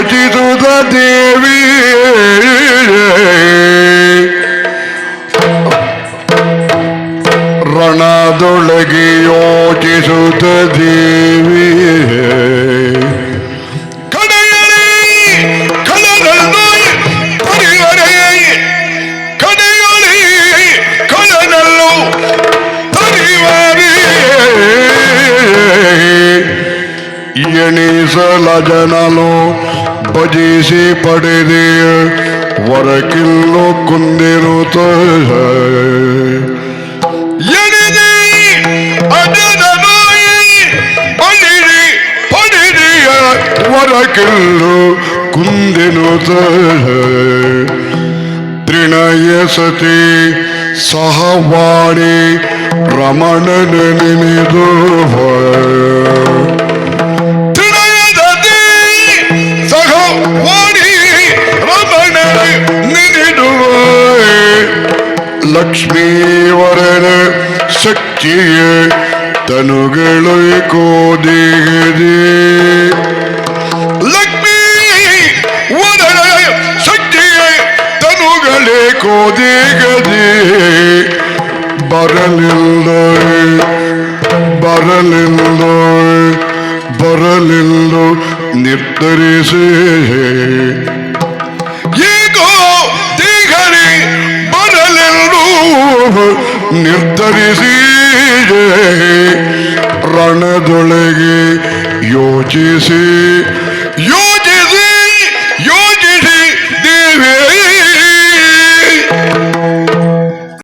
ಯೋಚಿಸುತ್ತ ದೇವಿ ರಣದೊಳಗೆ ಯೋಚಿಸುತ್ತ ದೇವಿ ಎಣಿಸಲ ಜನಲು వర్తింపజేసి పడేది వరకిల్లు కుందిరుతో వరకిల్లు కుందినుతో త్రిణయ సతి సహవాణి రమణ నినిదో ಲಕ್ಷ್ಮೀವರನ ಶಕ್ತಿಯ ತನುಗಳು ಕೋದಿಗದೆ ಲಕ್ಷ್ಮೀ ವರನ ಶಕ್ತಿಯ ತನುಗಳೇ ಕೋದಿಗದೆ ಬರಲಿಲ್ಲ ಬರಲಿಲ್ಲ ಬರಲಿಲ್ಲ ನಿರ್ಧರಿಸಿ. ನಿರ್ಧರಿಸಿ ರಣದೊಳಗೆ ಯೋಚಿಸಿ. ಯೋ